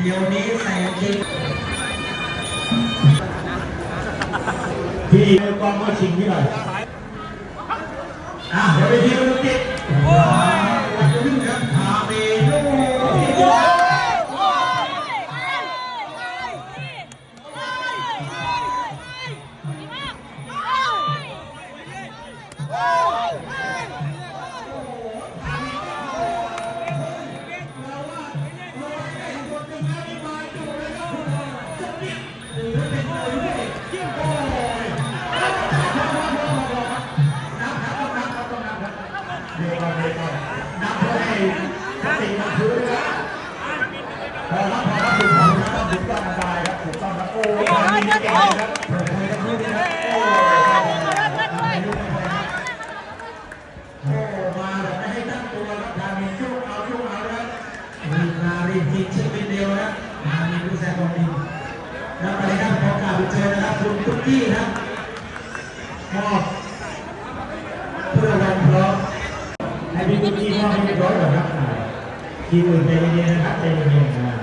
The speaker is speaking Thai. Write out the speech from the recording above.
เดี๋ยวนี้ใส่จริงที่กองก็ชิงที่หน่อยอะเดี๋ยวไปทีมลูดิ แล้วไปครับขอกราบเชิญนะครับคุณตุ๊กกี้ครับมอบเพื่อวันพร้อม ที่มอบให้เรียบร้อยก่อนครับอ่าทีมอื่นใจเย็นๆนะครับใจเย็นๆนะ